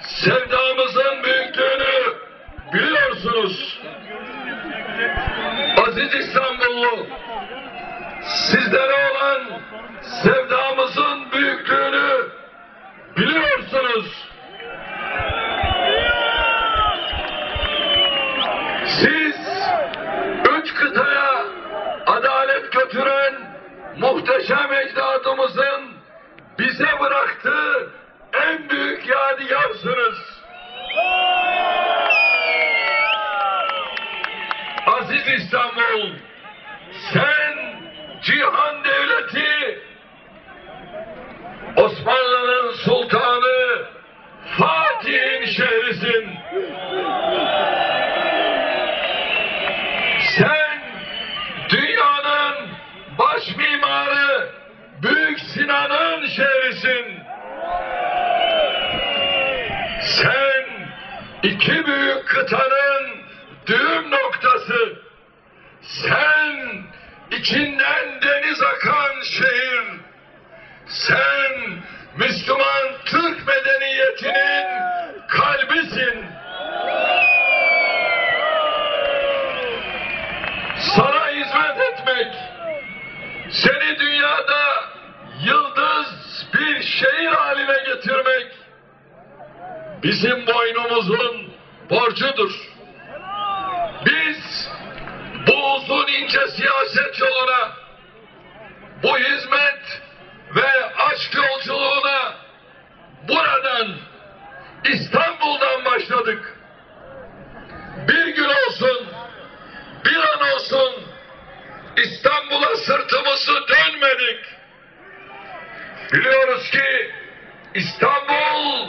sevdamızın büyüklüğünü biliyorsunuz. Aziz İstanbullu, sizlere olan sevdamızın büyüklüğünü biliyorsunuz. Siz üç kıtaya adalet götüren muhteşem ecdadımızın bize bıraktığı en büyük yadigarsınız. Aziz İstanbul, sen cihan devleti, Osmanlı'nın sultanı, Fatih'in şehrisin. Sen dünyanın baş mimarı Büyük Sinan'ın şehrisin. İki büyük kıtanın düğüm noktası. Sen içinden deniz akan şehir. Sen Müslüman Türk medeniyetinin kalbisin. Sana hizmet etmek, seni dünyada yıldız bir şehir haline getirmek bizim boynumuzun borcudur. Biz bu uzun ince siyaset yoluna, bu hizmet ve aşk yolculuğuna buradan İstanbul'dan başladık. Bir gün olsun, bir an olsun İstanbul'a sırtımızı dönmedik. Biliyoruz ki İstanbul